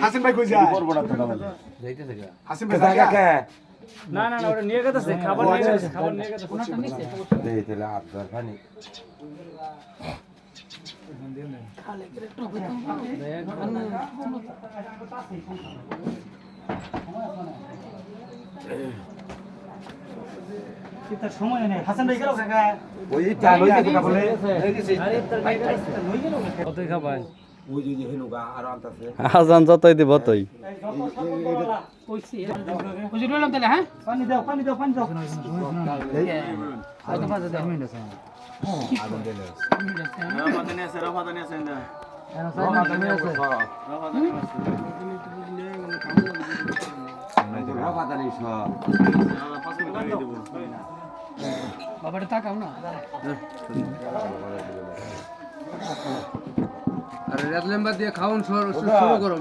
হাসিম ভাই কই যায় হাসিম ভাই না না না ওটা নিয়ে গেছে খাবার নিয়ে গেছে খাবার নিয়ে গেছে। ওনাটা নিছে? খালে করে একটু বেতন তার সময় নেই। হাসান ভাই গেল কাকা কতই খাবেন আজান যতই দিব ততই কইছি হুজুর বললাম তাহলে হ্যাঁ পানি দাও পানি দাও পানি দাও হয়তো বাজে দেখ মিনিট আছে বাবাটা তাকাও না। রেড লেম্বার দিয়ে খাওন শুরু করো